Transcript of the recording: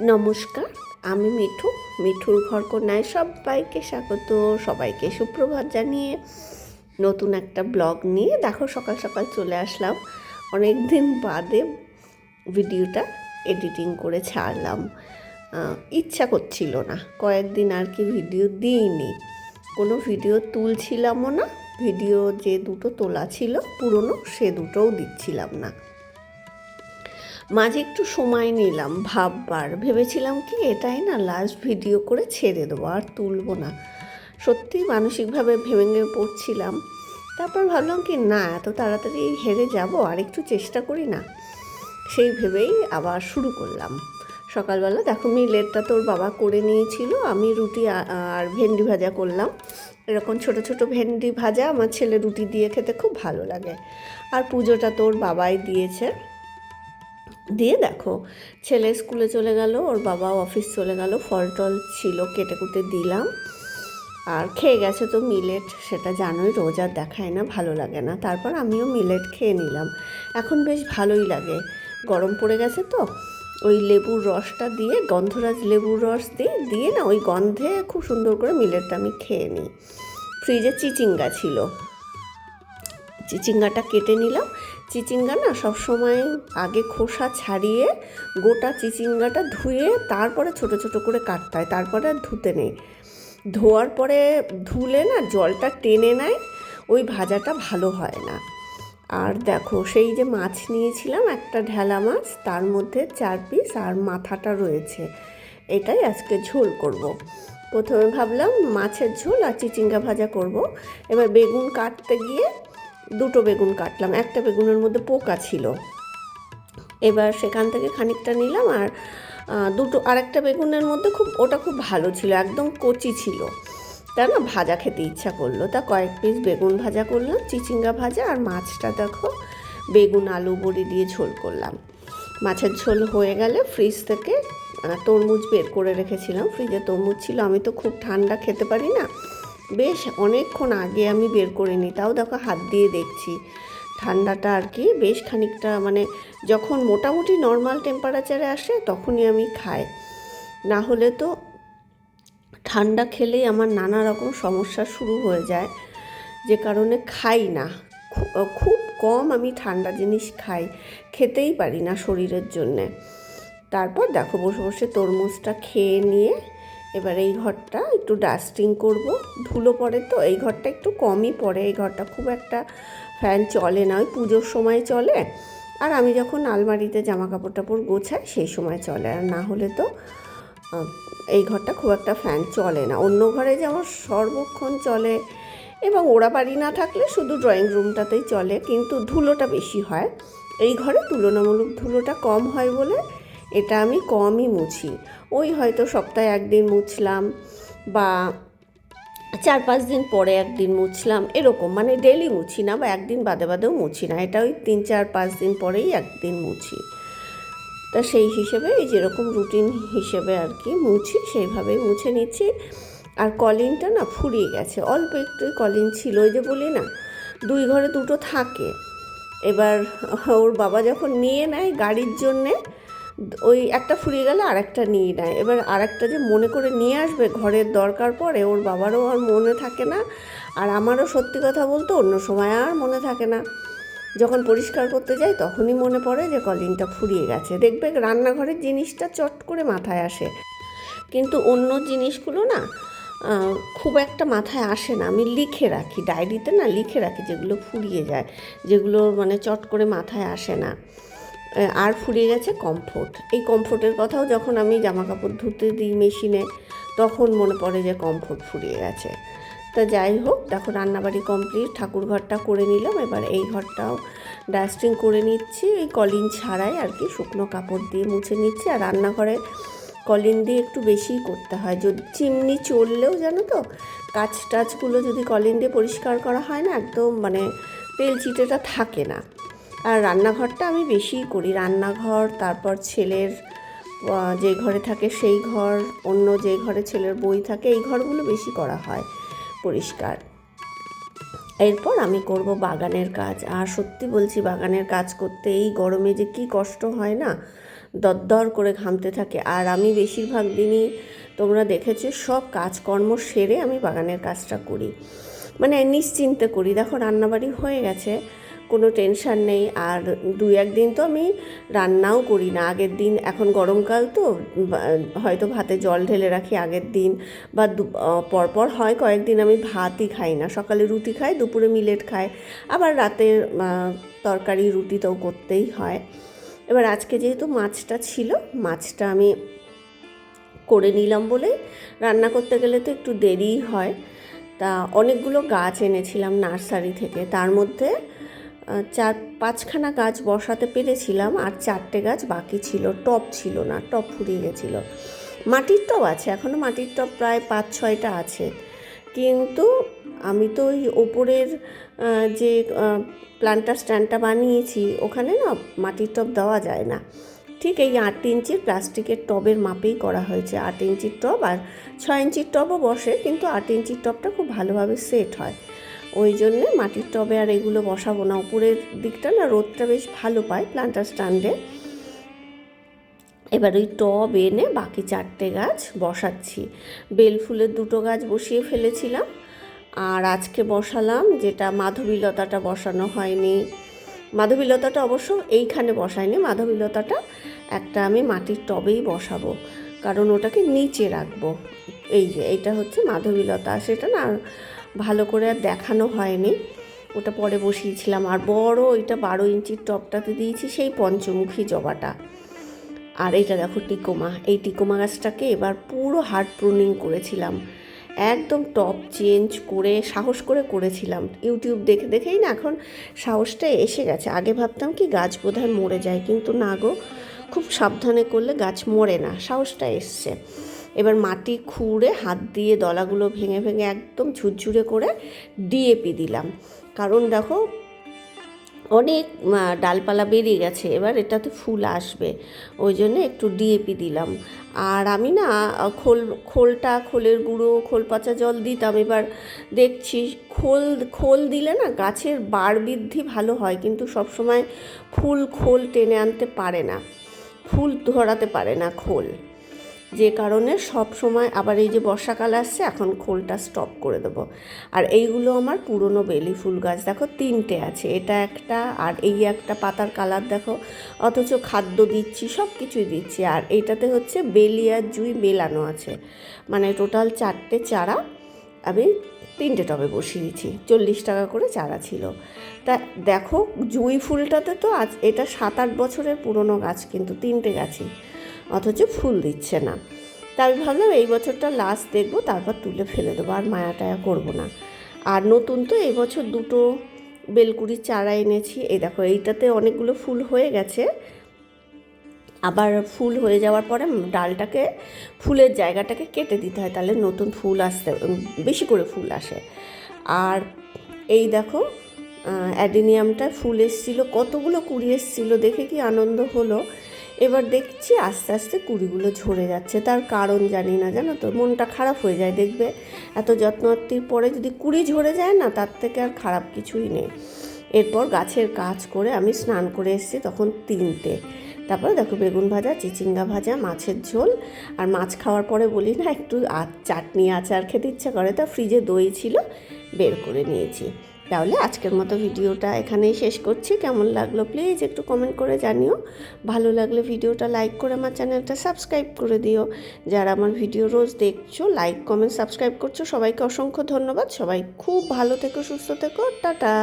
নমস্কার, আমি মিঠু, মিঠুর ঘর কন্যায় সবাইকে স্বাগত, সবাইকে সুপ্রভাত জানিয়ে নতুন একটা ব্লগ নিয়ে। দেখো, সকাল সকাল চলে আসলাম। অনেক দিন বাদে ভিডিওটা এডিটিং করে ছাড়লাম। ইচ্ছা করছিল না, কয়েকদিন আর কি ভিডিও দিইনি। কোনো ভিডিও তুলছিলামও না, ভিডিও যে দুটো তোলা ছিল পুরনো, সে দুটোও দিচ্ছিলাম না। মাঝে একটু সময় নিলাম ভাববার। ভেবেছিলাম কি, এটাই না লাস্ট ভিডিও করে ছেড়ে দেবো, আর তুলবো না। সত্যি মানসিকভাবে ভেঙে পড়ছিলাম। তারপর ভাবলাম কি, না, এত তাড়াতাড়ি হেরে যাব, আর একটু চেষ্টা করি না। সেই ভেবেই আবার শুরু করলাম। সকালবেলা দেখো মিলেটটা তোর বাবা করে নিয়েছিল, আমি রুটি আর ভেন্ডি ভাজা করলাম। এরকম ছোট ছোট ভেন্ডি ভাজা আমার ছেলে রুটি দিয়ে খেতে খুব ভালো লাগে। আর পুজোটা তোর বাবাই দিয়েছে। দিয়ে দেখো, ছেলে স্কুলে চলে গেল, ওর বাবা অফিস চলে গেল ফল টল ছিল কেটে কুটে দিলাম। আর খেয়ে গেছে তো মিলেট সেটা জানোই, রোজ আর দেখায় না, ভালো লাগে না। তারপর আমিও মিলেট খেয়ে নিলাম। এখন বেশ ভালোই লাগে। গরম পড়ে গেছে তো, ওই লেবুর রসটা দিয়ে, গন্ধরাজ লেবুর রস দিয়ে দিয়ে না, ওই গন্ধে খুব সুন্দর করে মিলেটটা আমি খেয়ে নিই। ফ্রিজে চিচিঙ্গা ছিল। চিচিঙ্গাটা কেটে নিলাম চিচিঙ্গা না সবসময় আগে খোসা ছাড়িয়ে গোটা চিচিঙ্গাটা ধুয়ে তারপরে ছোট ছোট করে কাটতে হয়, তারপরে আর ধুতে নেই ধোয়ার পরে ধুলে না জলটা টেনে নেয়, ওই ভাজাটা ভালো হয় না আর দেখো সেই যে মাছ নিয়েছিলাম, একটা ঢেলা মাছ, তার মধ্যে চার পিস আর মাথাটা রয়েছে এটাই আজকে ঝোল করব। প্রথমে ভাবলাম মাছের ঝোল আর চিচিঙ্গা ভাজা করব। এবার বেগুন কাটতে গিয়ে দুটো বেগুন কাটলাম। একটা বেগুনের মধ্যে পোকা ছিল। এবার সেখান থেকে খানিকটা নিলাম আর দুটো আরেকটা বেগুনের মধ্যে খুব, ওটা খুব ভালো ছিল, একদম কচি ছিল। তা না, ভাজা খেতে ইচ্ছা করল। তা কয়েক পিস বেগুন ভাজা করলাম, চিচিঙ্গা ভাজা আর মাছটা দেখো, বেগুন, আলু, বড়ি দিয়ে ঝোল করলাম। মাছের ঝোল হয়ে গেলে ফ্রিজ থেকে তরমুজ বের করে রেখেছিলাম। ফ্রিজে তরমুজ ছিল, আমি তো খুব ঠান্ডা খেতে পারি না। বেশ অনেকক্ষণ আগে আমি বের করে নিই, তাও দেখো হাত দিয়ে দেখছি। ঠান্ডাটা আর কি বেশ খানিকটা মানে যখন মোটামুটি নর্মাল টেম্পারেচারে আসে তখনই আমি খাই। না হলে তো ঠান্ডা খেলেই আমার নানা রকম সমস্যা শুরু হয়ে যায়, যে কারণে খাই না। খুব কম আমি ঠান্ডা জিনিস খাই, খেতেই পারি না শরীরের জন্যে। তারপর দেখো বসে বসে তরমুজটা খেয়ে নিয়ে এবার এই ঘরটা একটু ডাস্টিং করব। ধুলো পড়ে তো, এই ঘরটা একটু কমই পড়ে। এই ঘরটা খুব একটা ফ্যান চলে না, ওই পুজোর সময় চলে। আর আমি যখন আলমারিতে জামা কাপড় টাপড় গোছাই, সেই সময় চলে। আর না হলে তো এই ঘরটা খুব একটা ফ্যান চলে না। অন্য ঘরে যেমন সর্বক্ষণ চলে, এবং ওরা বাড়ি না থাকলে শুধু ড্রয়িং রুমটাতেই চলে, কিন্তু ধুলোটা বেশি হয়। এই ঘরে তুলনামূলক ধুলোটা কম হয় বলে এটা আমি কমই মুছি। ওই হয়তো সপ্তাহে একদিন মুছলাম বা চার পাঁচ দিন পরে একদিন মুছলাম, এরকম। মানে ডেলি মুছি না বা একদিন বাদে বাদেও মুছি না। এটা ওই তিন, চার, পাঁচ দিন পরেই একদিন মুছি। তা সেই হিসেবে এই যেরকম রুটিন হিসেবে আর কি মুছি, সেইভাবেই মুছে নিচ্ছি। আর কলিনটা না ফুরিয়ে গেছে। অল্প একটুই কলিন ছিল ওই যে বলি না, দুই ঘরে দুটো থাকে। এবার ওর বাবা যখন নিয়ে নেয় গাড়ির জন্যে ওই একটা ফুরিয়ে গেলে আর একটা নিয়ে নেয়। এবার আর একটা যে মনে করে নিয়ে আসবে ঘরের দরকার পড়ে ওর বাবারও আর মনে থাকে না। আর আমারও সত্যি কথা বলতে অন্য সময় আর মনে থাকে না। যখন পরিষ্কার করতে যাই, তখনই মনে পড়ে যে কলিংটা ফুরিয়ে গেছে। দেখবে রান্নাঘরের জিনিসটা চট করে মাথায় আসে। কিন্তু অন্য জিনিসগুলো না খুব একটা মাথায় আসে না। আমি লিখে রাখি, ডায়েরিতে না লিখে রাখি যেগুলো ফুরিয়ে যায়, যেগুলো মানে চট করে মাথায় আসে না। আর ফুরিয়ে গেছে কমফোর্ট এই কমফোর্টের কথাও যখন আমি জামা কাপড় ধুতে দিই মেশিনে তখন মনে পড়ে যে কমফোর্ট ফুরিয়ে গেছে। তা যাই হোক, দেখো রান্নাবাড়ি কমপ্লিট ঠাকুর ঘরটা করে নিলাম। এবার এই ঘরটাও ডাস্টিং করে নিচ্ছি। এই কলিন ছাড়াই আর কি শুকনো কাপড় দিয়ে মুছে নিচ্ছি। আর রান্নাঘরে কলিন দিয়ে একটু বেশিই করতে হয়। যদি চিমনি চললেও জানো তো, কাচ টাচগুলো যদি কলিন দিয়ে পরিষ্কার করা হয় না, একদম মানে তেল চিটেটা থাকে না। আর রান্নাঘরটা আমি বেশিই করি। রান্নাঘর, তারপর ছেলের যে ঘরে থাকে সেই ঘর, অন্য যে ঘরে ছেলের বই থাকে, এই ঘরগুলো বেশি করা হয় পরিষ্কার। এরপর আমি করব বাগানের কাজ। আর সত্যি বলছি, বাগানের কাজ করতে এই গরমে যে কি কষ্ট হয় না, দরদর করে ঘামতে থাকে। আর আমি বেশিরভাগ দিনই তোমরা দেখেছ, সব কাজকর্ম সেরে আমি বাগানের কাজটা করি। মানে নিশ্চিন্তে করি। দেখো, রান্নাবাড়ি হয়ে গেছে। কোনো টেনশান নেই। আর দুই একদিন তো আমি রান্নাও করি না। আগের দিন এখন গরমকাল তো হয়তো ভাতে জল ঢেলে রাখি আগের দিন। বা দু- পরপর হয় কয়েকদিন আমি ভাতই খাই না। সকালে রুটি খাই দুপুরে মিলেট খাই। আবার আহ, তরকারি রুটি তো করতেই হয়। এবার আজকে যেহেতু মাছটা ছিল মাছটা আমি করে নিলাম বলে রান্না করতে গেলে তো একটু দেরিই হয়। তা অনেকগুলো গাছ এনেছিলাম নার্সারি থেকে। তার মধ্যে চার পাঁচখানা গাছ বসাতে পেরেছিলাম আর চারটে গাছ বাকি ছিল। টব ছিল না টব ফুরিয়ে গেছিল। মাটির টব আছে এখনও মাটির টব প্রায় পাঁচ ছয়টা আছে। কিন্তু আমি তো ওই ওপরের যে প্লান্টার স্ট্যান্ডটা বানিয়েছি, ওখানে না মাটির টব দেওয়া যায় না। ঠিক এই আট ইঞ্চির প্লাস্টিকের টবের মাপেই করা হয়েছে। আট ইঞ্চির টব আর ছয় ইঞ্চির টবও বসে, কিন্তু আট ইঞ্চির টবটা খুব ভালোভাবে সেট হয়। ওই জন্যে মাটির টবে আর এগুলো বসাবো না। উপরের দিকটা না রোদটা বেশ ভালো পায় প্লান্টার স্ট্যান্ডে এবার ওই টব এনে বাকি চারটে গাছ বসাচ্ছি। বেল ফুলের দুটো গাছ বসিয়ে ফেলেছিলাম। আর আজকে বসালাম যেটা মাধবীলতাটা বসানো হয়নি। মাধবীলতাটা অবশ্য এইখানে বসাইনি মাধবীলতাটা একটা আমি মাটির টবেই বসাবো। কারণ ওটাকে নিচে রাখব। এই যে, এইটা হচ্ছে মাধবীলতা। সেটা না ভালো করে আর দেখানো হয়নি। ওটা পরে বসিয়েছিলাম। আর বড় ওইটা বারো ইঞ্চির টবটাতে দিয়েছি, সেই পঞ্চমুখী জবাটা। আর এটা দেখো টিকোমা। এই টিকোমা গাছটাকে এবার পুরো হার্ড প্রুনিং করেছিলাম। একদম টপ চেঞ্জ করে, সাহস করে করেছিলাম। ইউটিউব দেখে দেখেই না এখন সাহসটা এসে গেছে। আগে ভাবতাম কি গাছ বোধহয় মরে যায়, কিন্তু না গো। খুব সাবধানে করলে গাছ মরে না, সাহসটা এসছে। এবার মাটি খুঁড়ে হাত দিয়ে দলাগুলো ভেঙে ভেঙে একদম ঝুরঝুরে করে ডিএপি দিলাম। কারণ দেখো, অনেক ডালপালা বেরিয়ে গেছে, এবার এটাতে ফুল আসবে, ওই জন্য একটু ডিএপি দিলাম। আর আমি না খোল, খোলটা, খোলের গুঁড়ো, খোল পচা জল দিতাম, এবার দেখছি খোল খোল দিলে না গাছের বাড় বৃদ্ধি ভালো হয়, কিন্তু সবসময় ফুল খোল টেনে আনতে পারে না, ফুল ধরাতে পারে না খোল। যে কারণে সব সময় আবার এই যে বর্ষাকাল আসছে, এখন খোলটা স্টপ করে দেবো। আর এইগুলো আমার পুরনো বেলি ফুল গাছ। দেখো তিনটে আছে, এটা একটা আর এই একটা পাতার কালার দেখো। অথচ খাদ্য দিচ্ছি সব কিছুই দিচ্ছি। আর এইটাতে হচ্ছে বেলি আর জুই মেলানো আছে। মানে টোটাল চারটে চারা আমি তিনটে টবে বসিয়ে বসিয়েছি চল্লিশ টাকা করে চারা ছিল। তা দেখো জুই ফুলটাতে তো আজ, এটা সাত আট বছরের পুরনো গাছ, কিন্তু তিনটে গাছই। অথচ ফুল দিচ্ছে না। তা আমি ভাবলাম এই বছরটা লাস্ট দেখব, তারপর তুলে ফেলে দেবো, আর মায়া টায়া করব না। আর নতুন তো এই বছর দুটো বেলকুড়ির চারা এনেছি। এই দেখো, এইটাতে অনেকগুলো ফুল হয়ে গেছে। আবার ফুল হয়ে যাওয়ার পরে ডালটাকে, ফুলের জায়গাটাকে কেটে দিতে হয়, তাহলে নতুন ফুল আসতে, বেশি করে ফুল আসে। আর এই দেখো অ্যাডিনিয়ামটা ফুল এসেছিল, কতগুলো কুড়ি এসেছিল, দেখে কি আনন্দ হলো। এবার দেখছি আস্তে আস্তে কুড়িগুলো ঝরে যাচ্ছে। তার কারণ জানি না, জানো তো? মনটা খারাপ হয়ে যায় দেখবে। এত যত্নআত্তির পরে যদি কুড়ি ঝরে যায় না, তার থেকে আর খারাপ কিছুই নেই। এরপর গাছের কাজ করে আমি স্নান করে এসেছি তখন তিনটে। তারপরে দেখো বেগুন ভাজা, চিচিঙ্গা ভাজা, মাছের ঝোল। আর মাছ খাওয়ার পরে বলি, না, একটু চাটনি, আচার খেতে ইচ্ছা করে। তা ফ্রিজে দই ছিল, বের করে নিয়েছি। তাহলে আজকের মতো ভিডিওটা এখানেই শেষ করছি। কেমন লাগল প্লিজ একটু কমেন্ট করে জানিও। ভালো লাগলে ভিডিওটা লাইক করে আমার চ্যানেলটা সাবস্ক্রাইব করে দিও। যারা আমার ভিডিও রোজ দেখছ লাইক কমেন্ট সাবস্ক্রাইব করছ, সবাইকে অসংখ্য ধন্যবাদ। সবাই খুব ভালো থেকো, সুস্থ থেকো। টাটা!